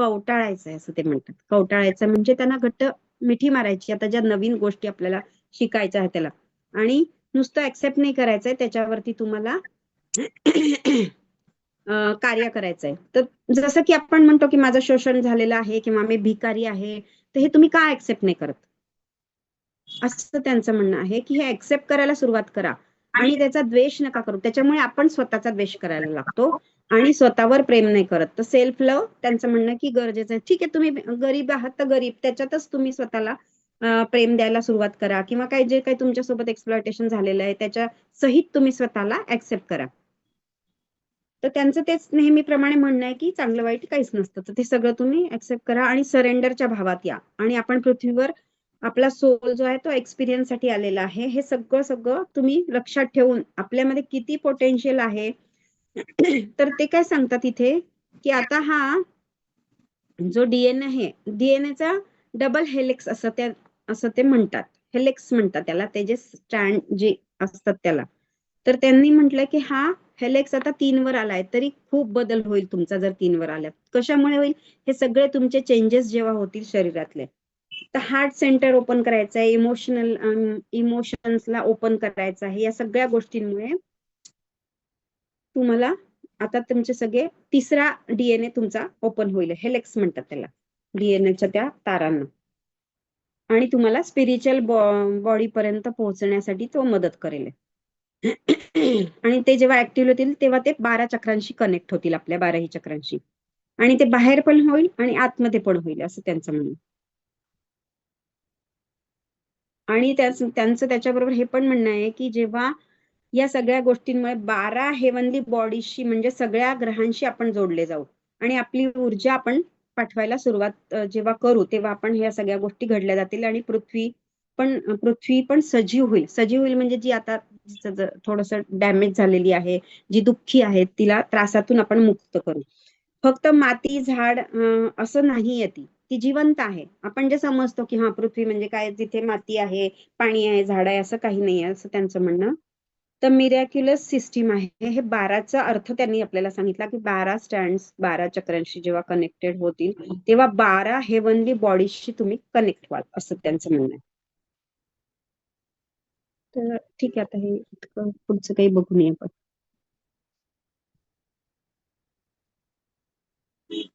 कवटाळायचं आहे असं ते म्हणतात. कवटाळायचं म्हणजे त्यांना घट्ट मिठी मारायची. आता ज्या नवीन गोष्टी आपल्याला शिकायच्या आहेत त्याला. आणि नुसतं ऍक्सेप्ट नाही करायचंय त्याच्यावरती तुम्हाला कार्य करायचंय. तर जसं की आपण म्हणतो की माझं शोषण झालेलं आहे किंवा मी भिकारी आहे तर हे तुम्ही का ऍक्सेप्ट नाही करत? असं त्यांचं म्हणणं आहे की हे ऍक्सेप्ट करायला सुरुवात करा. आणि त्याचा द्वेष नका करू. त्याच्यामुळे आपण स्वतःचा द्वेष करायला लागतो. आणि स्वतःवर प्रेम नाही करत. तर सेल्फ लव्ह त्यांचं म्हणणं की गरजेचं आहे. ठीक आहे तुम्ही गरीब आहात तर गरीब. त्याच्यातच तुम्ही स्वतःला प्रेम द्यायला सुरुवात करा. किंवा काही जे काही तुमच्यासोबत एक्सप्लॉयटेशन झालेलं आहे त्याच्या सहित तुम्ही स्वतःला ऍक्सेप्ट करा. तर त्यांचं तेच नेहमीप्रमाणे म्हणणं आहे की चांगलं वाईट काहीच नसतं. तर ते सगळं तुम्ही ऍक्सेप्ट करा आणि सरेंडरच्या भावात या. आणि आपण पृथ्वीवर आपला सोल जो आहे तो एक्सपिरियन्ससाठी आलेला आहे. हे सगळं सगळं तुम्ही लक्षात ठेवून आपल्यामध्ये किती पोटेन्शियल आहे तर ते काय सांगतात इथे? की आता हा जो डीएनए आहे डीएनएचा डबल हेलिक्स असं त्या असं ते म्हणतात. हेलिक्स म्हणतात त्याला ते जे स्टँड जे असतात त्याला. तर त्यांनी म्हटलं की हा हेलेक्स आता तीन वर आलाय तरी खूप बदल होईल तुमचा जर तीन वर आला कशामुळे होईल? हे सगळे तुमचे चेंजेस जेव्हा होतील शरीरातले. तर हार्ट सेंटर ओपन करायचं आहे इमोशनल इमोशन्सला ओपन करायचं आहे या सगळ्या गोष्टींमुळे तुम्हाला आता तुमचे सगळे तिसरा डीएनए तुमचा ओपन होईल. हेलेक्स म्हणतात त्याला. डीएनएच्या त्या तारांना. आणि तुम्हाला स्पिरिच्युअल बॉडी पर्यंत पोहोचण्यासाठी तो मदत करेल. आणि ते जेव्हा ऍक्टिव्ह होतील तेव्हा ते बारा चक्रांशी कनेक्ट होतील आपल्या बाराही चक्रांशी. आणि ते बाहेर पण होईल आणि आतमध्ये पण होईल असं त्यांचं म्हणणं. आणि त्याच त्यांचं त्याच्याबरोबर हे पण म्हणणं आहे की जेव्हा या सगळ्या गोष्टींमुळे बारा हेवनली बॉडीशी म्हणजे सगळ्या ग्रहांशी आपण जोडले जाऊ. आणि आपली ऊर्जा आपण पाठवायला सुरुवात जेव्हा करू तेव्हा आपण ह्या सगळ्या गोष्टी घडल्या जातील आणि पृथ्वी पण पृथ्वी पण सजीव होईल. सजीव होईल म्हणजे जी आता थोडस डॅमेज झालेली आहे जी दुःखी आहे तिला त्रासातून आपण मुक्त करू. फक्त माती झाड असं नाहीये ती. ती जिवंत आहे. आपण जे समजतो की हा पृथ्वी म्हणजे काय जिथे माती आहे पाणी आहे झाड आहे असं काही नाही असं त्यांचं म्हणणं तर मिरॅक्युलस सिस्टीम आहे. हे बाराचा अर्थ त्यांनी आपल्याला सांगितला की बारा स्टँड बारा चक्रांशी जेव्हा कनेक्टेड होतील तेव्हा बारा हेवनली बॉडीशी तुम्ही कनेक्ट व्हाल असं त्यांचं म्हणणं आहे. तर ठीक आहे आता हे इतकं पुढचं काही बघू नये आपण.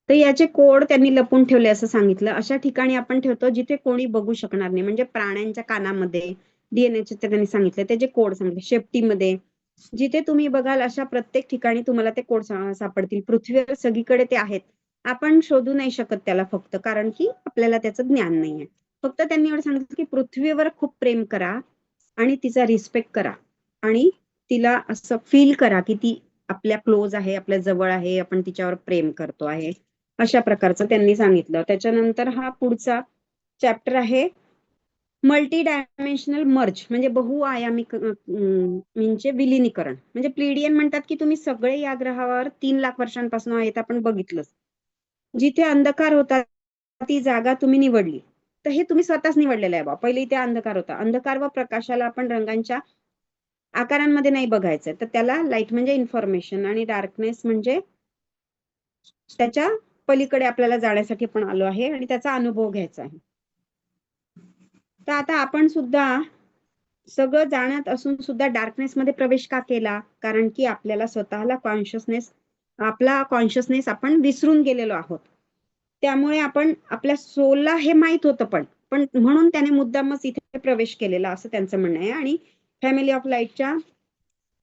तर याचे कोड त्यांनी लपून ठेवले असं सांगितलं. अशा ठिकाणी आपण ठेवतो जिथे कोणी बघू शकणार नाही. म्हणजे प्राण्यांच्या कानामध्ये डीएनएचे त्यांनी सांगितले त्याचे कोड सांगितले शेपटीमध्ये. जिथे तुम्ही बघाल अशा प्रत्येक ठिकाणी तुम्हाला ते कोड सापडतील. पृथ्वीवर सगळीकडे ते आहेत. आपण शोधू नाही शकत त्याला फक्त कारण की आपल्याला त्याचं ज्ञान नाहीये. फक्त त्यांनी एवढं सांगितलं की पृथ्वीवर खूप प्रेम करा आणि तिचा रिस्पेक्ट करा. आणि तिला असं फील करा की ती आपल्या क्लोज आहे आपल्या जवळ आहे आपण तिच्यावर प्रेम करतो आहे. अशा प्रकारचं त्यांनी सांगितलं. त्याच्यानंतर हा पुढचा चॅप्टर आहे. मल्टी डायमेन्शनल मर्ज म्हणजे बहुआयामी म्हणजे विलिनीकरण. म्हणजे प्लिडियन म्हणतात की तुम्ही सगळे या ग्रहावर तीन लाख वर्षांपासून आहेत आपण बघितलंच. जिथे अंधकार होता ती जागा तुम्ही निवडली. तर हे तुम्ही स्वतःच निवडलेलं आहे बा. पहिले इथे अंधकार होता. अंधकार व प्रकाशाला आपण रंगांच्या आकारांमध्ये नाही बघायचं तर त्याला लाइट म्हणजे इन्फॉर्मेशन आणि डार्कनेस म्हणजे त्याच्या पलीकडे आपल्याला जाण्यासाठी आपण आलो आहे आणि त्याचा अनुभव घ्यायचा आहे. तर आता आपण सुद्धा सगळं जाणत असून सुद्धा डार्कनेस मध्ये प्रवेश का केला? कारण की आपल्याला स्वतःला कॉन्शियसनेस आपला कॉन्शियसनेस आपण विसरून गेलेलो आहोत. त्यामुळे आपण आपल्या सोलला हे माहीत होतं पण पण म्हणून त्याने मुद्दामच इथे प्रवेश केलेला असं त्यांचं म्हणणं आहे. आणि फॅमिली ऑफ लाईटच्या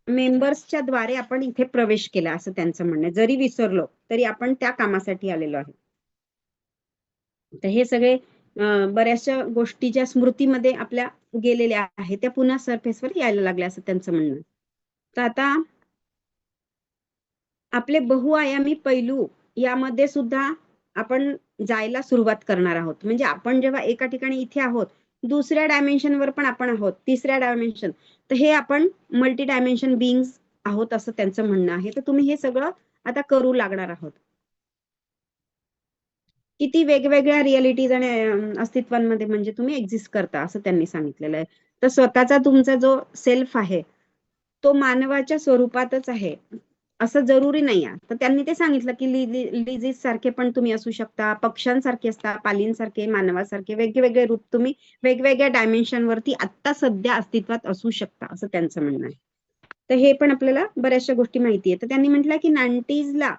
मेंबर्सच्या द्वारे आपण इथे प्रवेश केला असं त्यांचं म्हणणं आहे. जरी विसरलो तरी आपण त्या कामासाठी आलेलो आहे तर हे सगळे बऱ्याचशा गोष्टी ज्या स्मृतीमध्ये आपल्या गेलेल्या आहेत. त्या पुन्हा सरफेसवर यायला लागल्या असं त्यांचं म्हणणं. तर आता आपले बहुआयामी पैलू यामध्ये सुद्धा आपण जायला सुरुवात करणार आहोत. म्हणजे आपण जेव्हा एका ठिकाणी इथे आहोत दुसऱ्या डायमेन्शनवर पण आपण आहोत तिसऱ्या डायमेन्शन तर हे आपण मल्टी डायमेन्शन बिंग्स आहोत असं त्यांचं म्हणणं आहे. तर तुम्ही हे सगळं आता करू लागणार आहोत. किती वेगवेगळ्या रियालिटीज आणि अस्तित्वांमध्ये म्हणजे तुम्ही एक्झिस्ट करता असं त्यांनी सांगितलेलं आहे. तर स्वतःचा तुमचा जो सेल्फ आहे तो मानवाच्या स्वरूपातच आहे असं जरुरी नाही आहे. तर त्यांनी ते सांगितलं की लिझीज सारखे पण तुम्ही असू शकता पक्ष्यांसारखे असता पालींसारखे मानवासारखे वेगवेगळे रूप तुम्ही वेगवेगळ्या डायमेन्शन वरती आता सध्या अस्तित्वात असू शकता असं त्यांचं म्हणणं आहे. तर हे पण आपल्याला बऱ्याचशा गोष्टी माहिती आहे. तर त्यांनी म्हटलं की नाईन्टीजला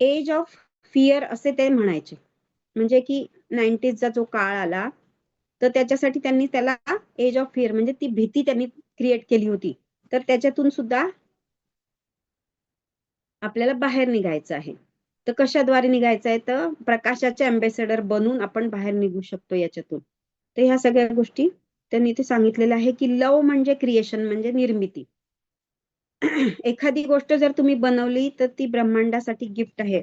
एज ऑफ फिअर असे ते म्हणायचे. म्हणजे की नाईन्टीजचा जो काळ आला तर त्याच्यासाठी त्यांनी त्याला एज ऑफ फिअर म्हणजे ती भीती त्यांनी क्रिएट केली होती. तर त्याच्यातून सुद्धा आपल्याला बाहेर निघायचं आहे. तर कशाद्वारे निघायचं आहे? तर प्रकाशाचे अम्बेसेडर बनून आपण बाहेर निघू शकतो याच्यातून. तर ह्या सगळ्या गोष्टी त्यांनी ते सांगितलेलं आहे की लव म्हणजे क्रिएशन म्हणजे निर्मिती. एखादी गोष्ट जर तुम्ही बनवली तर ती ब्रह्मांडासाठी गिफ्ट आहे.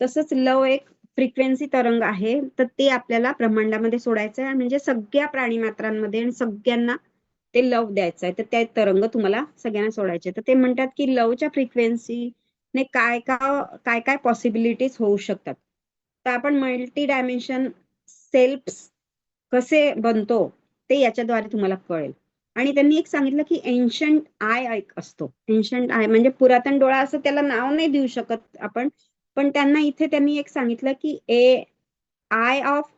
तसंच लव एक फ्रिक्वेन्सी तरंग आहे तर ते आपल्याला ब्रह्मांडामध्ये सोडायचं आहे. म्हणजे सगळ्या प्राणी मात्रांमध्ये आणि सगळ्यांना ते लव द्यायचं आहे. तर ते तरंग तुम्हाला सगळ्यांना सोडायचे. तर ते म्हणतात की लवच्या फ्रिक्वेन्सी ने काय काय काय पॉसिबिलिटीज होऊ शकतात. तर आपण मल्टी डायमेन्शन सेल्फ कसे बनतो ते याच्याद्वारे तुम्हाला कळेल. आणि त्यांनी एक सांगितलं की एन्शंट आय एक असतो. एन्शंट आय म्हणजे पुरातन डोळा असं त्याला नाव नाही देऊ शकत आपण. पण त्यांना इथे त्यांनी एक सांगितलं की ए आय ऑफ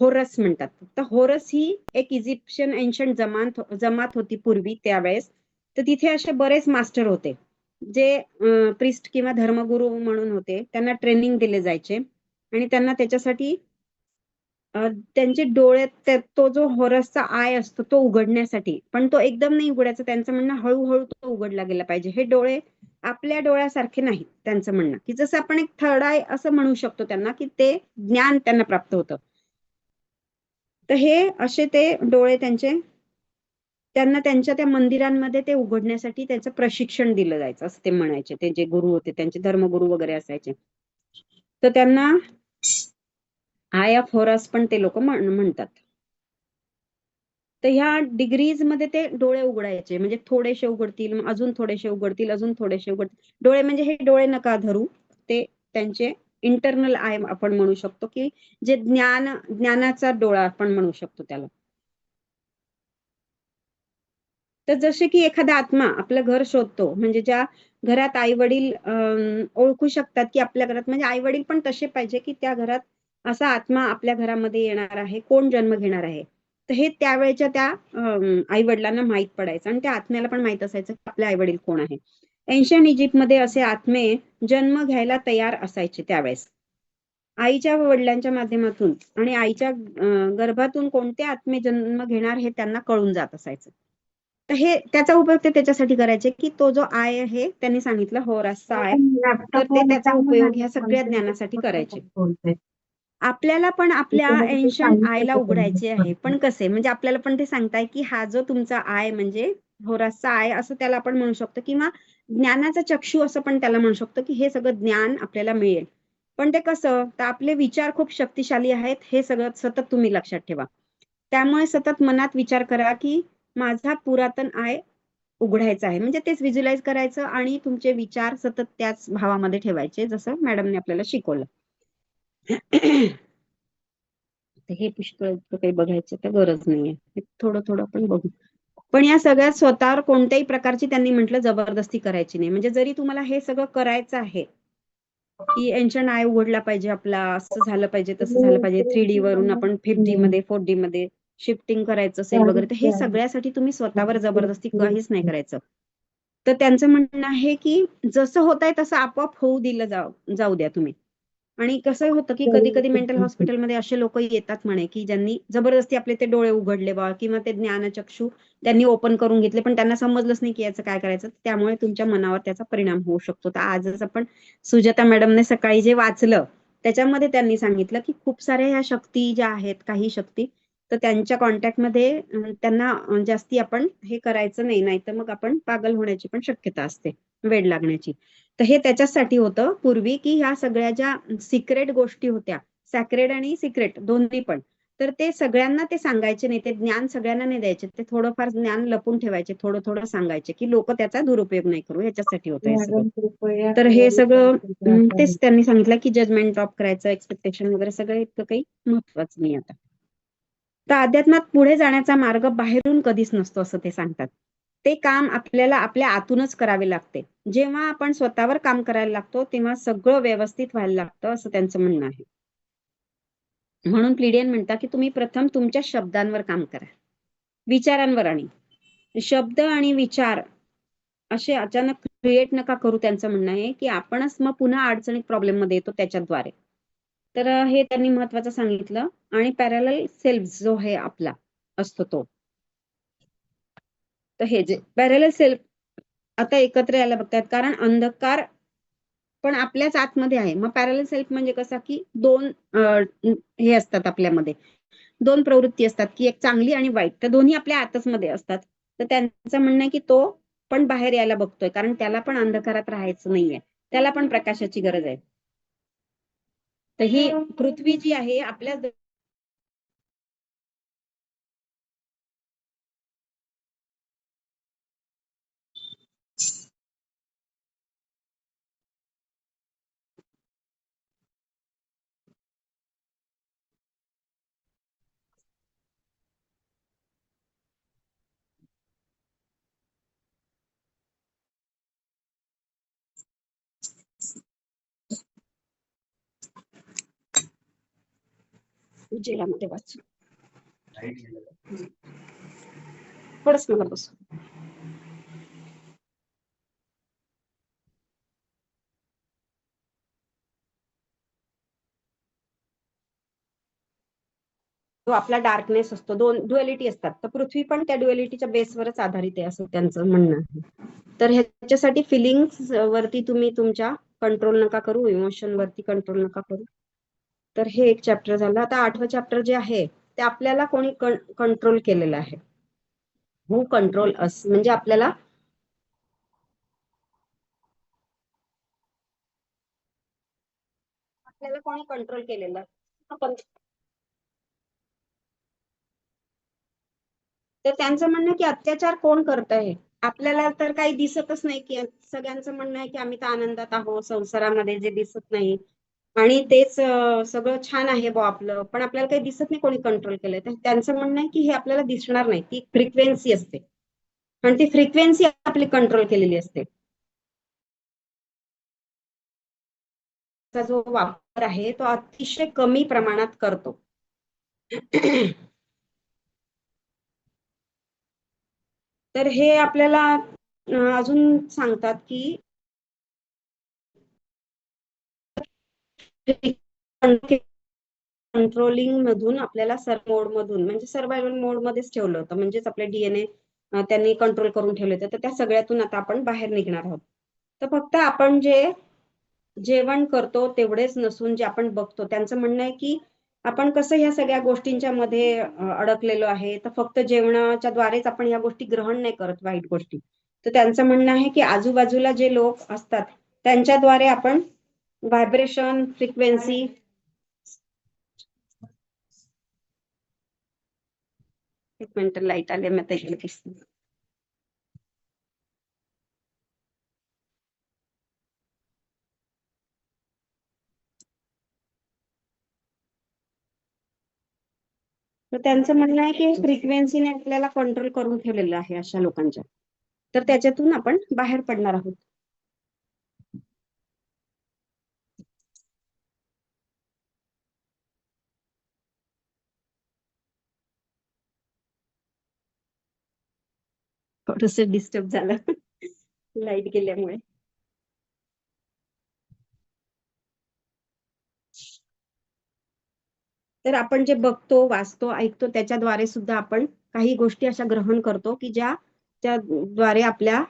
होरस म्हणतात. तर होरस ही एक इजिप्शियन एन्शंट जमात जमात होती पूर्वी त्यावेळेस. तर तिथे असे बरेच मास्टर होते. जे प्रिस्ट किंवा धर्मगुरू म्हणून होते. त्यांना ट्रेनिंग दिले जायचे. आणि त्यांना त्याच्यासाठी त्यांचे डोळे तो जो होरसचा आय असतो तो उघडण्यासाठी. पण तो एकदम नाही उघडायचा. त्यांचं म्हणणं हळूहळू तो उघडला गेला पाहिजे. हे डोळे आपल्या डोळ्यासारखे नाही त्यांचं म्हणणं. की जसं आपण एक थर्ड आय असं म्हणू शकतो त्यांना की ते ज्ञान त्यांना प्राप्त होतं. तर हे असे ते डोळे त्यांचे त्यांना त्यांच्या त्या मंदिरांमध्ये ते उघडण्यासाठी त्यांचं प्रशिक्षण दिलं जायचं असं ते म्हणायचे. ते जे गुरु होते त्यांचे धर्मगुरु वगैरे असायचे. तर त्यांना आय ऑफ होरास पण ते लोक म्हणतात. तर ह्या डिग्रीजमध्ये ते डोळे उघडायचे. म्हणजे थोडेसे उघडतील अजून थोडेसे उघडतील अजून थोडेसे उघडतील. डोळे म्हणजे हे डोळे नका धरू. ते त्यांचे इंटरनल आय आपण म्हणू शकतो की जे ज्ञान ज्ञानाचा डोळा आपण म्हणू शकतो त्याला. तर जसे की एखादा आत्मा आपलं घर शोधतो म्हणजे ज्या घरात आई वडील ओळखू शकतात की आपल्या घरात म्हणजे आई वडील पण तसे पाहिजे की त्या घरात असा आत्मा आपल्या घरामध्ये येणार आहे. कोण जन्म घेणार आहे? तर हे त्यावेळेच्या त्या आई वडिलांना माहीत पडायचं. आणि त्या आत्म्याला पण माहीत असायचं की आपले आई वडील कोण आहे. एन्शियन इजिप्त मध्ये असे आत्मे जन्म घ्यायला तयार असायचे त्यावेळेस. आईच्या वडिलांच्या माध्यमातून आणि आईच्या गर्भातून कोणते आत्मे जन्म घेणार हे त्यांना कळून जात असायचं. तर हे त्याचा उपयोग ते त्याच्यासाठी करायचे की तो जो आय आहे त्यांनी सांगितलं हो रस्ता आय तर ते त्याचा उपयोग ह्या सगळ्या ज्ञानासाठी करायचे. आपल्याला पण आपल्या एन्शन आयला उघडायचे आहे. पण कसे? म्हणजे आपल्याला पण ते सांगताय की हा जो तुमचा आय म्हणजे होराचा आय असं त्याला आपण म्हणू शकतो किंवा ज्ञानाचा चक्षु असं पण त्याला म्हणू शकतो की हे सगळं ज्ञान आपल्याला मिळेल. पण ते कसं? तर आपले विचार खूप शक्तिशाली आहेत. हे सगळं सतत तुम्ही लक्षात ठेवा. त्यामुळे सतत मनात विचार करा की माझा पुरातन आय उघडायचा आहे. म्हणजे तेच व्हिज्युलाइज करायचं आणि तुमचे विचार सतत त्याच भावामध्ये ठेवायचे जसं मॅडमने आपल्याला शिकवलं. हे पुष्कळ काही बघायचं तर गरज नाहीये. थोडं थोडं आपण बघू. पण या सगळ्यात स्वतःवर कोणत्याही प्रकारची त्यांनी म्हटलं जबरदस्ती करायची नाही. म्हणजे जरी तुम्हाला हे सगळं करायचं आहे की यांच्या आय उघडला पाहिजे आपला असं झालं पाहिजे तसं झालं पाहिजे थ्री डी वरून आपण फिफ्थ डी मध्ये फोर्थ डी मध्ये शिफ्टिंग करायचं असेल वगैरे तर हे सगळ्यासाठी तुम्ही स्वतःवर जबरदस्ती काहीच नाही करायचं. तर त्यांचं म्हणणं आहे की जसं होत आहे तसं आपोआप होऊ दिलं जाऊ जाऊ द्या तुम्ही. आणि कसं होतं की कधी कधी मेंटल हॉस्पिटलमध्ये असे लोक येतात म्हणे की ज्यांनी जबरदस्ती आपले ते डोळे उघडले बा किंवा ते ज्ञानचक्षू त्यांनी ओपन करून घेतले पण त्यांना समजलंच नाही की याचं काय करायचं. त्यामुळे तुमच्या मनावर त्याचा परिणाम होऊ शकतो. तर आजच आपण सुजाता मॅडमने सकाळी जे वाचलं त्याच्यामध्ये त्यांनी सांगितलं की खूप साऱ्या ह्या शक्ती ज्या आहेत काही शक्ती तर त्यांच्या कॉन्टॅक्टमध्ये त्यांना जास्ती आपण हे करायचं नाही नाही तर मग आपण पागल होण्याची पण शक्यता असते वेळ लागण्याची. तर हे त्याच्यासाठी होतं. पूर्वी की ह्या सगळ्या ज्या सिक्रेट गोष्टी होत्या सॅक्रेड आणि सिक्रेट दोन्ही पण तर ते सगळ्यांना ते सांगायचे नाही. ते ज्ञान सगळ्यांना नाही द्यायचे. ते थोडंफार ज्ञान लपून ठेवायचे थोडं थोडं सांगायचे की लोक त्याचा दुरुपयोग नाही करू याच्यासाठी होतं तर हे सगळं तेच त्यांनी सांगितलं की जजमेंट ड्रॉप करायचं एक्सपेक्टेशन वगैरे सगळं इतकं काही महत्वाचं नाही आता. तर अध्यात्मात पुढे जाण्याचा मार्ग बाहेरून कधीच नसतो असं ते सांगतात. ते काम आपल्याला आपल्या आतूनच करावे लागते. जेव्हा आपण स्वतःवर काम करायला लागतो तेव्हा सगळं व्यवस्थित व्हायला लागतं असं त्यांचं म्हणणं आहे. म्हणून प्लिडियन म्हणतात की तुम्ही प्रथम तुमच्या शब्दांवर काम करा. विचारांवर आणि. शब्द आणि विचार असे अचानक क्रिएट नका करू त्यांचं म्हणणं आहे की आपणच मग पुन्हा अडचणीत प्रॉब्लेममध्ये येतो त्याच्याद्वारे. तर हे त्यांनी महत्वाचं सांगितलं आणि पॅरल सेल्फ जो आहे आपला असतो तो. तर हे जे पॅरेल सेल्फ आता एकत्र यायला बघतात. कारण अंधकार पण आपल्याच आतमध्ये आहे. मग पॅरल सेल्फ म्हणजे कसा की दोन हे असतात आपल्यामध्ये. दोन प्रवृत्ती असतात. की एक चांगली आणि वाईट. तर दोन्ही आपल्या आतच मध्ये असतात. तर त्यांचं म्हणणं आहे की तो पण बाहेर यायला बघतोय. कारण त्याला पण अंधकारात राहायचं नाहीये. त्याला पण प्रकाशाची गरज आहे. तर ही पृथ्वी जी आहे आपल्या उजेडामध्ये वाचू. थोडस मला बसू. तो आपला डार्कनेस असतो दोन ड्युएलिटी असतात. तर पृथ्वी पण त्या ड्युएलिटीच्या बेसवरच आधारित आहे असं त्यांचं म्हणणं आहे. तर ह्याच्यासाठी फिलिंग्स वरती तुम्ही तुमच्या कंट्रोल नका करू इमोशन वरती कंट्रोल नका करू. तर हे एक चॅप्टर झालं. आता आठवं चॅप्टर जे आहे ते आपल्याला कोणी कंट्रोल केलेलं आहे. हु कंट्रोल अस म्हणजे आपल्याला आपल्याला कोणी कंट्रोल केलेलं? आपण. तर त्यांचं म्हणणं की अत्याचार कोण करत आहे आपल्याला तर काही दिसतच नाही की सगळ्यांचं म्हणणं आहे की आम्ही तर आनंदात आहोत संसारामध्ये जे दिसत नाही. आणि तेच सगळं छान आहे बॉ आपलं पण आपल्याला काही दिसत नाही कोणी कंट्रोल केलंय. तर त्यांचं म्हणणं आहे की हे आपल्याला दिसणार नाही. ती फ्रिक्वेन्सी असते. आणि ती फ्रिक्वेन्सी आपली कंट्रोल केलेली असते. जो वापर आहे तो अतिशय कमी प्रमाणात करतो. तर हे आपल्याला अजून सांगतात की कंट्रोलिंग मधून आपल्याला सर मोड मधून म्हणजे सर्वायवल मोड मध्येच ठेवलं होतं. म्हणजेच आपले डीएनए त्यांनी कंट्रोल करून ठेवले होते. तर त्या सगळ्यातून आता आपण बाहेर निघणार आहोत. तर फक्त आपण जे जेवण करतो तेवढेच नसून जे आपण बघतो त्यांचं म्हणणं आहे की आपण कसं ह्या सगळ्या गोष्टींच्या मध्ये अडकलेलो आहे. तर फक्त जेवणाच्या द्वारेच आपण या गोष्टी ग्रहण नाही करत वाईट गोष्टी. तर त्यांचं म्हणणं आहे की आजूबाजूला जे लोक असतात त्यांच्याद्वारे आपण व्हायब्रेशन फ्रिक्वेन्सी एक मिनिट लाइट आले मी आता इकडे तर त्यांचं म्हणणं आहे की फ्रिक्वेन्सीने आपल्याला कंट्रोल करून ठेवलेलं आहे अशा लोकांच्या. तर त्याच्यातून आपण बाहेर पडणार आहोत. थोडस डिस्टर्ब झालं. लाइट गेल्यामुळे. तर आपण जे बघतो वाचतो ऐकतो त्याच्याद्वारे सुद्धा आपण काही गोष्टी अशा ग्रहण करतो की ज्या त्याद्वारे आपल्या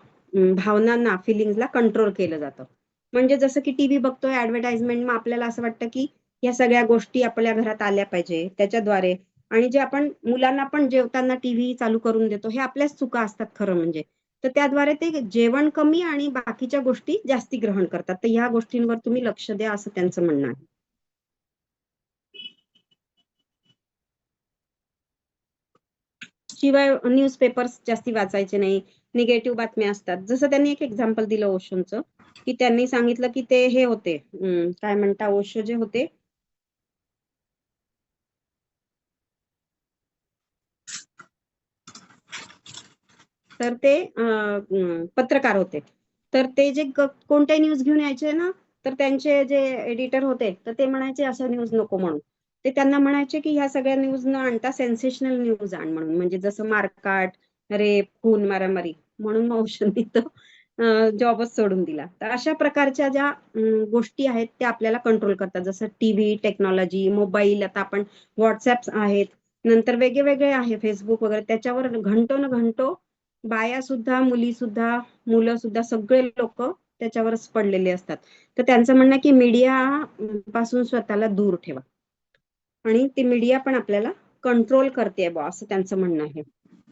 भावनांना फिलिंग्सला कंट्रोल केलं जातं. म्हणजे जसं की टीव्ही बघतोय ऍडव्हर्टाइजमेंट मग आपल्याला असं वाटतं की या सगळ्या गोष्टी आपल्या घरात आल्या पाहिजे. त्याच्याद्वारे आणि जे आपण मुलांना पण जेवताना टीव्ही चालू करून देतो हे आपल्याच चुका असतात खरं म्हणजे. तर त्याद्वारे ते जेवण कमी आणि बाकीच्या गोष्टी जास्ती ग्रहण करतात. तर ह्या गोष्टींवर तुम्ही लक्ष द्या असं त्यांचं म्हणणं आहे. शिवाय न्यूज पेपर्स जास्ती वाचायचे नाही. निगेटिव्ह बातम्या असतात. जसं त्यांनी एक एक्झाम्पल दिलं ओशोंचं की त्यांनी सांगितलं की ते हे होते काय म्हणता ओशो जे होते तर ते पत्रकार होते. तर ते जे कोणते न्यूज घेऊन यायचे ना तर त्यांचे जे एडिटर होते तर ते म्हणायचे असं न्यूज नको म्हणून. ते त्यांना म्हणायचे की ह्या सगळ्या न्यूज न आणता सेन्सेशनल न्यूज आण म्हणून. म्हणजे जसं मारकाट रेप खून मारामारी म्हणून मग तो जॉबच सोडून दिला. तर अशा प्रकारच्या ज्या गोष्टी आहेत त्या आपल्याला कंट्रोल करतात. जसं टीव्ही टेक्नॉलॉजी मोबाईल आता आपण व्हॉट्सअप आहेत. नंतर वेगळे वेगळे आहे फेसबुक वगैरे. त्याच्यावर घंटो न घंटो बाया सुद्धा मुली सुद्धा मुलं सुद्धा सगळे लोक त्याच्यावरच पडलेले असतात. तर त्यांचं म्हणणं आहे की मीडिया पासून स्वतःला दूर ठेवा. आणि ती मीडिया पण आपल्याला कंट्रोल करते बा असं त्यांचं म्हणणं आहे.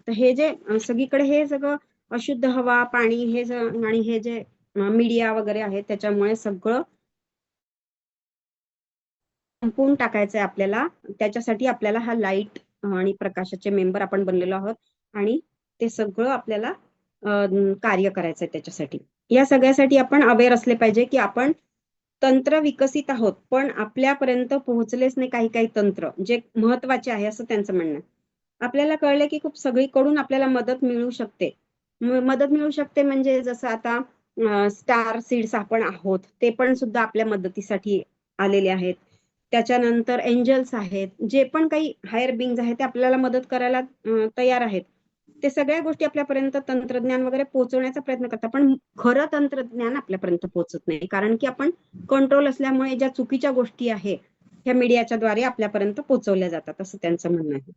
तर हे जे सगळीकडे हे सगळं अशुद्ध हवा पाणी हे आणि हे जे मीडिया वगैरे आहे त्याच्यामुळे सगळं संपवून टाकायचं आहे आपल्याला. त्याच्यासाठी आपल्याला हा लाइट आणि प्रकाशाचे मेंबर आपण बनलेलो आहोत. आणि ते सगळं आपल्याला कार्य करायचं आहे त्याच्यासाठी. या सगळ्यासाठी आपण अवेअर असले पाहिजे की आपण तंत्र विकसित आहोत पण आपल्यापर्यंत पोहोचलेच नाही काही काही तंत्र जे महत्त्वाचे आहे असं त्यांचं म्हणणं. आहे. आपल्याला कळलं की खूप सगळीकडून आपल्याला मदत मिळू शकते. मदत मिळू शकते म्हणजे जसं आता स्टार सीड्स आपण आहोत ते पण सुद्धा आपल्या मदतीसाठी आलेले आहेत. त्याच्यानंतर एंजल्स आहेत जे पण काही हायर बिंग्स आहेत ते आपल्याला मदत करायला तयार आहेत. ते सगळ्या गोष्टी आपल्यापर्यंत तंत्रज्ञान वगैरे पोहोचवण्याचा प्रयत्न करतात. पण खरं तंत्रज्ञान आपल्यापर्यंत पोहोचत नाही. कारण की आपण कंट्रोल असल्यामुळे ज्या चुकीच्या गोष्टी आहे ह्या मीडियाच्या द्वारे आपल्यापर्यंत पोहोचवल्या जातात असं त्यांचं म्हणणं आहे.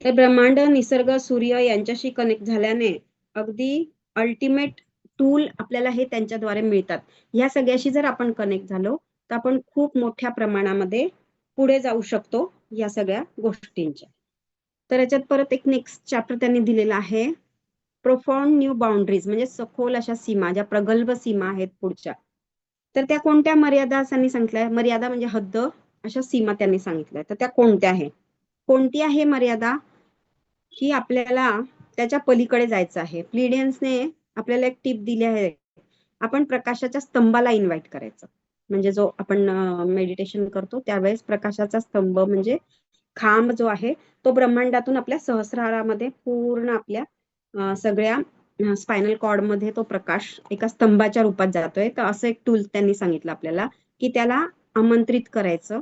तर ब्रह्मांड निसर्ग सूर्य यांच्याशी कनेक्ट झाल्याने अगदी अल्टिमेट टूल आपल्याला हे त्यांच्याद्वारे मिळतात. ह्या सगळ्याशी जर आपण कनेक्ट झालो तर आपण खूप मोठ्या प्रमाणामध्ये पुढे जाऊ शकतो या सगळ्या गोष्टींच्या. तर याच्यात परत एक नेक्स्ट चॅप्टर त्यांनी दिलेला आहे. प्रोफाउंड न्यू बाउंड्रीज म्हणजे सखोल अशा सीमा ज्या प्रगल्भ सीमा आहेत पुढच्या. तर त्या कोणत्या मर्यादा त्यांनी सांगितल्या? मर्यादा म्हणजे हद्द अशा सीमा त्यांनी सांगितल्या तर त्या कोणत्या आहे कोणती आहे मर्यादा? की आपल्याला त्याच्या पलीकडे जायचं आहे. प्लिडियन्सने आपल्याला एक टीप दिली आहे. आपण प्रकाशाच्या स्तंभाला इन्व्हाइट करायचं. म्हणजे जो आपण मेडिटेशन करतो त्यावेळेस प्रकाशाचा स्तंभ म्हणजे खांब जो आहे तो ब्रह्मांडातून आपल्या सहस्रारामध्ये पूर्ण आपल्या सगळ्या स्पायनल कॉर्डमध्ये तो प्रकाश एका स्तंभाच्या रूपात जातोय. तर असं एक टूल त्यांनी सांगितलं आपल्याला की त्याला आमंत्रित करायचं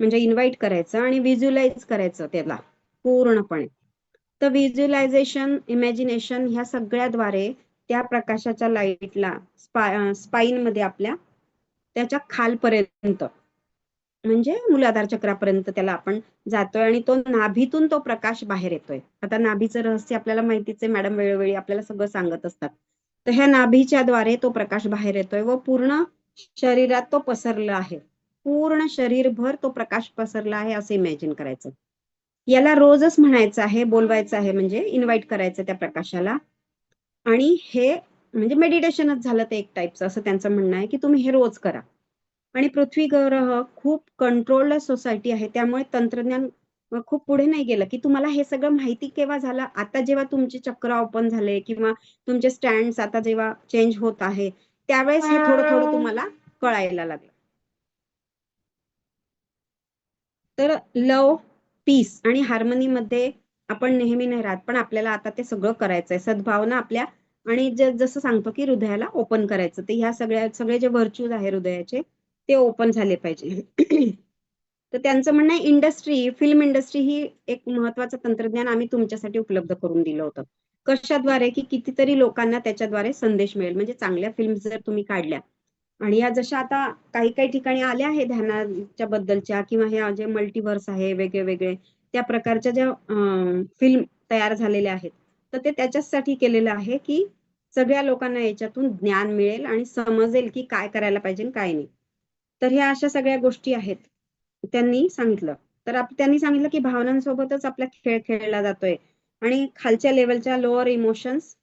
म्हणजे इन्व्हाइट करायचं आणि व्हिज्युअलाइज करायचं त्याला पूर्णपणे. तर व्हिज्युअलायझेशन इमॅजिनेशन ह्या सगळ्याद्वारे त्या प्रकाशाच्या लाईटला स्पाईन मध्ये आपल्या त्याच्या खालपर्यंत म्हणजे मूलाधार चक्रापर्यंत त्याला आपण जातोय आणि तो नाभीतून तो प्रकाश बाहेर येतोय. आता नाभीचं रहस्य आपल्याला माहितीच आहे मॅडम वेळोवेळी आपल्याला सगळं सांगत असतात. तर ह्या नाभीच्या द्वारे तो प्रकाश बाहेर येतोय व पूर्ण शरीरात तो पसरला आहे. पूर्ण शरीरभर तो प्रकाश पसरला आहे असं इमॅजिन करायचं. याला रोजच म्हणायचं आहे बोलवायचं आहे म्हणजे इन्व्हाइट करायचं त्या प्रकाशाला. आणि हे म्हणजे मेडिटेशनच झालं ते एक टाईपचं असं त्यांचं म्हणणं आहे की तुम्ही हे रोज करा. आणि पृथ्वी ग्रह खूप कंट्रोल्ड सोसायटी आहे. त्यामुळे तंत्रज्ञान खूप पुढे नाही गेलं. की तुम्हाला हे सगळं माहिती केव्हा झालं? आता जेव्हा तुमचे चक्र ओपन झाले किंवा तुमचे स्टँड आता जेव्हा चेंज होत आहे त्यावेळेस हे थोडं थोडं तुम्हाला कळायला लागलं. तर लव पीस आणि हार्मनी मध्ये आपण नेहमी नाही राहत पण आपल्याला आता ते सगळं करायचंय. सद्भावना आपल्या आणि जसं सांगतो की हृदयाला ओपन करायचं. ते ह्या सगळ्या सगळे जे व्हर्च्यूज आहे हृदयाचे ते ओपन झाले पाहिजे. तर त्यांचं म्हणणं आहे इंडस्ट्री फिल्म इंडस्ट्री ही एक महत्वाचं तंत्रज्ञान आम्ही तुमच्यासाठी उपलब्ध करून दिलं होतं. कशाद्वारे? की कितीतरी लोकांना त्याच्याद्वारे संदेश मिळेल. म्हणजे चांगल्या फिल्म जर तुम्ही काढल्या आणि या जशा आता काही काही ठिकाणी आल्या आहे ध्यानाच्या बद्दलच्या किंवा ह्या जे मल्टीवर्स आहे वेगळे वेगळे त्या प्रकारच्या ज्या फिल्म तयार झालेल्या आहेत तर ते त्याच्यासाठी केलेलं आहे की सगळ्या लोकांना याच्यातून ज्ञान मिळेल आणि समजेल की काय करायला पाहिजे काय नाही. तर ह्या अशा सगळ्या गोष्टी आहेत. त्यांनी सांगितलं. तर त्यांनी सांगितलं की भावनांसोबतच आपला खेळ खेळला जातोय. आणि खालच्या लेवलच्या लोअर इमोशन्स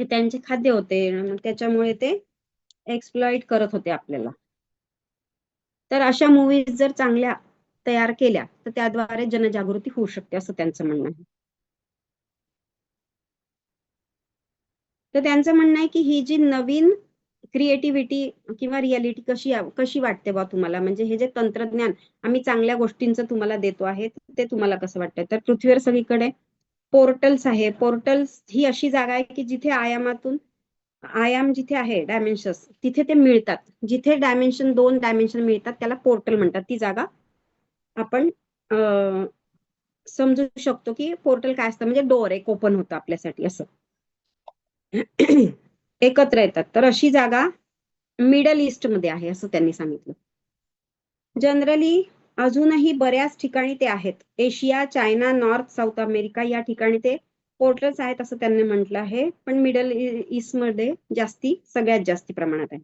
ते त्यांचे खाद्य होते. त्याच्यामुळे ते एक्सप्लॉइट करत होते आपल्याला. तर अशा मूवीज जर चांगल्या तयार केल्या तर त्याद्वारे जनजागृती होऊ शकते असं त्यांचं म्हणणं आहे. तर त्यांचं म्हणणं आहे की ही जी नवीन क्रिएटिव्हिटी किंवा रियालिटी कशी कशी वाटते बा तुम्हाला? म्हणजे हे जे तंत्रज्ञान आम्ही चांगल्या गोष्टींचं तुम्हाला देतो आहे ते तुम्हाला कसं वाटतंय? तर पृथ्वीवर सगळीकडे पोर्टल्स आहे. पोर्टल्स ही अशी जागा आहे की जिथे आयामातून आयाम जिथे आहे डायमेन्शन्स तिथे ते मिळतात. जिथे डायमेन्शन दोन डायमेन्शन मिळतात त्याला पोर्टल म्हणतात. ती जागा आपण समजू शकतो की पोर्टल काय असतं? म्हणजे डोअर एक ओपन होतं आपल्यासाठी असं. एकत्र येतात. तर अशी जागा मिडल ईस्टमध्ये आहे असं त्यांनी सांगितलं. जनरली अजूनही बऱ्याच ठिकाणी ते आहेत. Asia China North South America या ठिकाणी ते पोर्टल्स आहेत असं त्यांनी म्हटलं आहे. पण मिडल ईस्ट e, मध्ये जास्ती सगळ्यात जास्ती प्रमाणात आहे.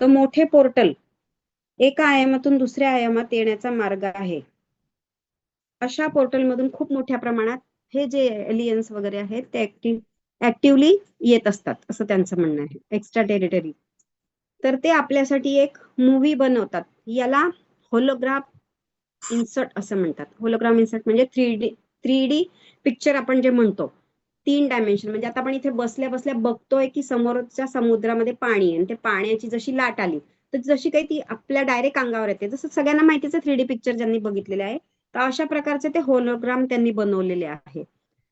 तर मोठे पोर्टल एका आयामातून दुसऱ्या आयामात येण्याचा मार्ग आहे. अशा पोर्टल मधून खूप मोठ्या प्रमाणात हे जे एलियन्स वगैरे आहेत ते ऍक्टिव्ह ऍक्टिव्हली येत असतात असं त्यांचं म्हणणं आहे. एक्स्ट्रा टेरिटरी तर ते आपल्यासाठी एक मूवी बनवतात. याला होलोग्राफ इन्सर्ट असं म्हणतात. होलोग्राम इन्सर्ट म्हणजे three D three D picture आपण जे म्हणतो तीन डायमेन्शन म्हणजे आता आपण इथे बसल्या बसल्या बघतोय की समोरच्या समुद्रामध्ये पाणी आहे. आणि ते पाण्याची जशी लाट आली तर जशी काही ती आपल्या डायरेक्ट अंगावर येते. जसं सगळ्यांना माहितीच थ्री डी पिक्चर ज्यांनी बघितलेले आहे तर अशा प्रकारचे ते होलोग्राम त्यांनी बनवलेले आहे.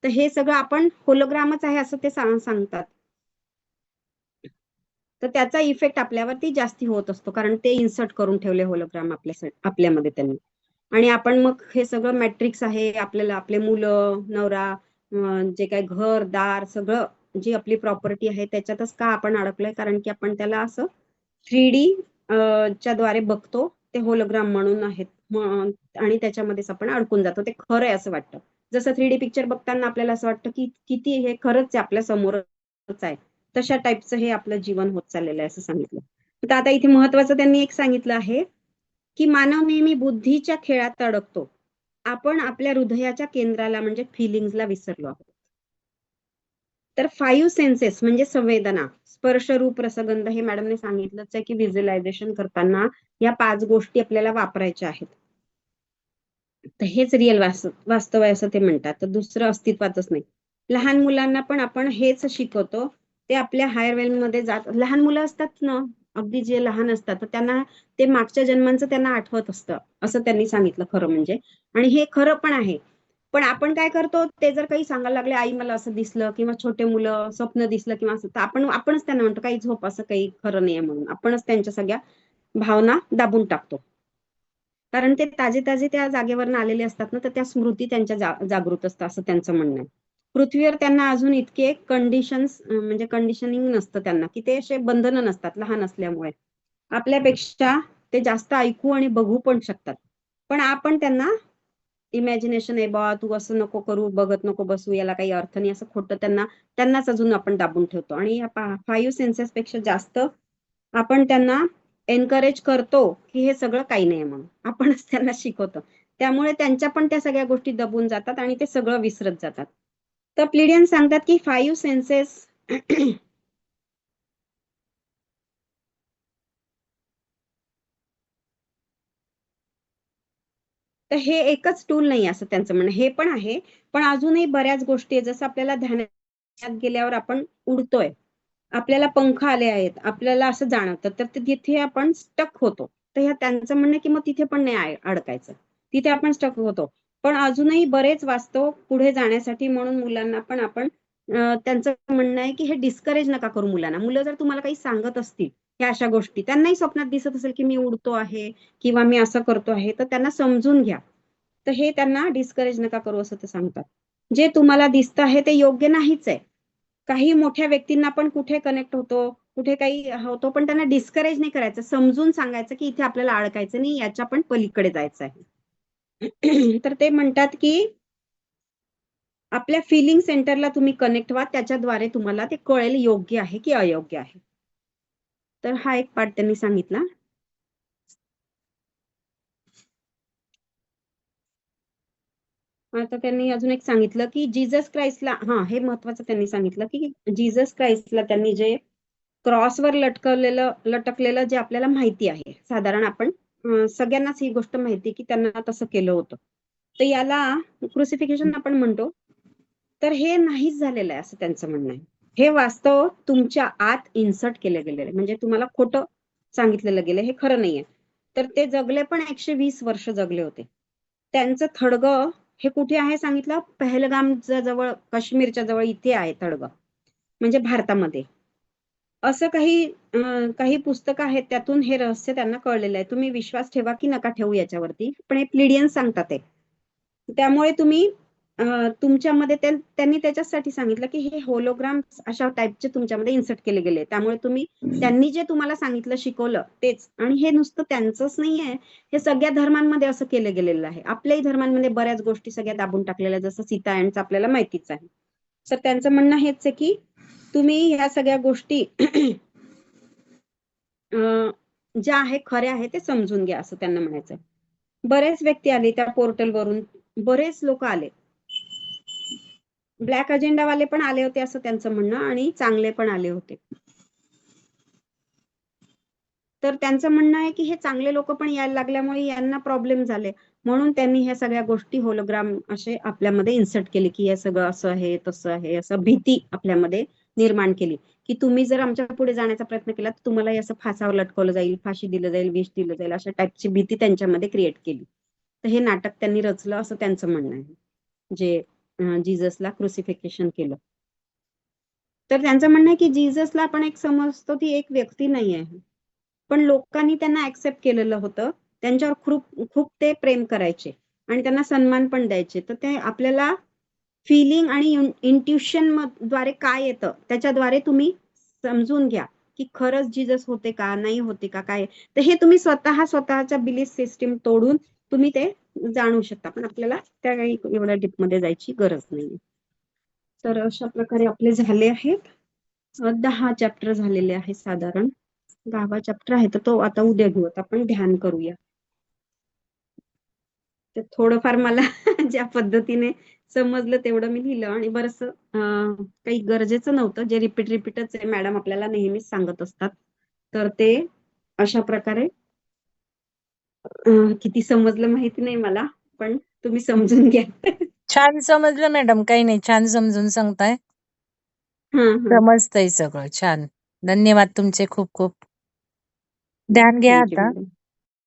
तर हे सगळं आपण होलोग्रामच आहे असं ते सांगतात. तर त्याचा इफेक्ट आपल्यावरती जास्ती होत असतो कारण ते इन्सर्ट करून ठेवले होलोग्राम आपल्या आपल्यामध्ये त्यांनी. आणि आपण मग हे सगळं मॅट्रिक्स आहे आपल्याला आपले मुलं नवरा जे काही घर दार सगळं जी आपली प्रॉपर्टी आहे त्याच्यातच का आपण अडकलोय? कारण की आपण त्याला असं थ्री डी च्या द्वारे बघतो ते होलोग्राम म्हणून आहेत. आणि त्याच्यामध्येच आपण अडकून जातो. ते खरं आहे असं वाटतं. जसं थ्री डी पिक्चर बघताना आपल्याला असं वाटतं की किती हे खरंच आहे आपल्या समोरच आहे. तशा टाईपचं हे आपलं जीवन होत चाललेलं आहे असं सांगितलं. तर आता इथे महत्वाचं त्यांनी एक सांगितलं आहे की मानव नेहमी बुद्धीच्या खेळात अडकतो. आपण आपल्या हृदयाच्या केंद्राला म्हणजे फिलिंग्सला विसरलो आहोत. तर फाईव्ह सेन्सेस म्हणजे संवेदना स्पर्श रूप रसगंध हे मॅडमने सांगितलंच आहे की व्हिज्युअलायझेशन करताना या पाच गोष्टी आपल्याला वापरायच्या आहेत. तर हेच रिअल वास्तव आहे असं ते म्हणतात. तर दुसरं अस्तित्वातच नाही. लहान मुलांना पण आपण हेच शिकवतो. ते आपल्या हायर वेल मध्ये जात लहान मुलं असतात ना अगदी जे लहान असतात तर त्यांना ते मागच्या जन्मांचं त्यांना आठवत असतं. असं त्यांनी सांगितलं खरं म्हणजे. आणि हे खरं पण आहे. पण आपण काय करतो ते जर काही सांगायला लागले आई मला असं दिसलं किंवा छोटे मुलं स्वप्न दिसलं किंवा असं तर आपण आपणच त्यांना म्हणतो काही झोप असं काही खरं नाही म्हणून. आपणच त्यांच्या सगळ्या भावना दाबून टाकतो. कारण ते ताजे ताजे त्या जागेवर आलेले असतात ना तर त्या स्मृती त्यांच्या जा- जागृत असतात असं त्यांचं म्हणणं आहे. पृथ्वीवर त्यांना अजून इतके कंडिशन्स म्हणजे कंडिशनिंग नसतं त्यांना की ते असे बंधनं नसतात लहान असल्यामुळे. आपल्यापेक्षा ते जास्त ऐकू आणि बघू पण शकतात. पण आपण त्यांना इमॅजिनेशन आहे बा तू असं नको करू बघत नको बसू याला काही अर्थ नाही असं खोटं त्यांना त्यांनाच अजून आपण दाबून ठेवतो. आणि या फाईव्ह सेन्सेस पेक्षा जास्त आपण त्यांना एनकरेज करतो की हे सगळं काही नाही म्हणून. आपणच त्यांना शिकवतो. त्यामुळे त्यांच्या पण त्या सगळ्या गोष्टी दबून जातात आणि ते सगळं विसरत जातात. तर प्लिडियन सांगतात की फाईव्ह सेन्सेस तर हे एकच टूल नाही असं त्यांचं म्हणणं. हे पण आहे पण अजूनही बऱ्याच गोष्टी आहेत. जसं आपल्याला ध्यानात गेल्यावर आपण उडतोय. आपल्याला पंख आले आहेत आपल्याला असं जाणवतं. तर तिथे आपण स्टक होतो. तर ह्या त्यांचं म्हणणं की मग तिथे पण नाही अडकायचं. तिथे आपण स्टक होतो. पण अजूनही बरेच वास्तव पुढे जाण्यासाठी म्हणून मुलांना पण आपण त्यांचं म्हणणं आहे की हे डिस्करेज नका करू मुलांना. मुलं जर तुम्हाला काही सांगत असतील ह्या अशा गोष्टी त्यांनाही स्वप्नात दिसत असेल की मी उडतो आहे किंवा मी असं करतो आहे तर त्यांना समजून घ्या. तर हे त्यांना डिस्करेज नका करू असं ते सांगतात. जे तुम्हाला दिसतं आहे ते योग्य नाहीच आहे. काही मोठ्या व्यक्तींना पण कुठे कनेक्ट होतो कुठे काही होतो पण त्यांना डिस्करेज नाही करायचं. समजून सांगायचं की इथे आपल्याला अडकायचं नाही याच्या पण पलीकडे जायचं आहे. तर ते म्हणतात की आपल्या फिलिंग सेंटरला तुम्ही कनेक्ट व्हा त्याच्याद्वारे तुम्हाला ते कळेल योग्य आहे की अयोग्य आहे. तर हा एक पाठ त्यांनी सांगितला. आता त्यांनी अजून एक सांगितलं की जीजस क्राइस्टला हा हे महत्वाचं त्यांनी सांगितलं की जीजस क्राइस्टला त्यांनी जे क्रॉसवर लटकवलेलं लटकलेलं जे आपल्याला माहिती आहे साधारण आपण सगळ्यांनाच ही गोष्ट माहिती की त्यांना तसं केलं होतं. तर याला क्रुसिफिकेशन आपण म्हणतो. तर हे नाहीच झालेलं आहे असं त्यांचं म्हणणं आहे. हे वास्तव तुमच्या आत इन्सर्ट केलं गेलेलं आहे. म्हणजे तुम्हाला खोटं सांगितलेलं गेलं हे खरं नाहीये. तर ते जगले पण एकशे वीस वर्ष जगले होते. त्यांचं थडगं हे कुठे आहे सांगितलं? पहलगामच्या जवळ काश्मीरच्या जवळ इथे आहे तळगाव म्हणजे भारतामध्ये. असं काही काही पुस्तकं आहेत त्यातून हे रहस्य त्यांना कळलेलं आहे. तुम्ही विश्वास ठेवा की नका ठेवू याच्यावरती. पण हे प्लिडियन सांगतात ते. त्यामुळे तुम्ही तुमच्यामध्ये त्या- त्यांनी त्याच्यासाठी सांगितलं की हे होलोग्राम अशा टाईपचे तुमच्यामध्ये इन्सर्ट केले गेले. त्यामुळे तुम्ही त्यांनी जे तुम्हाला सांगितलं शिकवलं तेच. आणि हे नुसतं त्यांचंच नाही आहे हे सगळ्या धर्मांमध्ये असं केलं गेलेलं आहे. आपल्याही धर्मांमध्ये बऱ्याच गोष्टी सगळ्या दाबून टाकलेल्या जसं सीतायणचं आपल्याला माहितीच आहे. तर त्यांचं म्हणणं हेच आहे की तुम्ही ह्या सगळ्या गोष्टी ज्या आहे खऱ्या आहे ते समजून घ्या असं त्यांना म्हणायचं बरेच व्यक्ती आले त्या पोर्टलवरून बरेच लोक आले. ब्लॅक अजेंडावाले पण आले होते असं त्यांचं म्हणणं आणि चांगले पण आले होते. तर त्यांचं म्हणणं आहे की हे चांगले लोक पण यायला लागल्यामुळे यांना प्रॉब्लेम झाले. म्हणून त्यांनी ह्या सगळ्या गोष्टी होलोग्राम असे आपल्यामध्ये इन्सर्ट केले की हे सगळं असं आहे तसं आहे असं भीती आपल्यामध्ये निर्माण केली. की तुम्ही जर आमच्या पुढे जाण्याचा प्रयत्न केला तर तुम्हाला असं फासावर लटकवलं जाईल फाशी दिलं जाईल विष दिलं जाईल अशा टाईपची भीती त्यांच्यामध्ये क्रिएट केली. तर हे नाटक त्यांनी रचलं असं त्यांचं म्हणणं आहे. जे जीजसला क्रुसिफिकेशन केलं. तर त्यांचं म्हणणं आहे की जीजसला आपण एक समजतो ती एक व्यक्ती नाही आहे. पण लोकांनी त्यांना ऍक्सेप्ट केलेलं होतं. त्यांच्यावर खूप खूप ते प्रेम करायचे. आणि त्यांना सन्मान पण द्यायचे. तर ते आपल्याला फिलिंग आणि इंट्युशनद्वारे काय येतं त्याच्याद्वारे तुम्ही समजून घ्या की खरंच जीजस होते का नाही होते का काय? तर हे तुम्ही स्वतः स्वतःच्या बिलीफ सिस्टीम तोडून तुम्ही ते जाणू शकता. पण आपल्याला त्या काही एवढ्या डीपमध्ये जायची गरज नाही तर अशा प्रकारे आपले झाले आहेत. दहा चॅप्टर झालेले आहेत साधारण. दहावा चॅप्टर आहे तर तो आता उद्या घेऊ. आता आपण ध्यान करूया. तर थोडंफार मला ज्या पद्धतीने समजलं तेवढं मी लिहिलं आणि बरस काही गरजेचं नव्हतं. जे रिपीट रिपीटच आहे मॅडम आपल्याला नेहमीच सांगत असतात. तर ते अशा प्रकारे अं, किती समजलं माहिती नाही मला पण तुम्ही समजून घ्या. छान समजलं मॅडम काही नाही छान समजून सांगताय. हा हा. समजतंय सगळं छान. धन्यवाद तुमचे खूप खूप. ध्यान घ्या आता.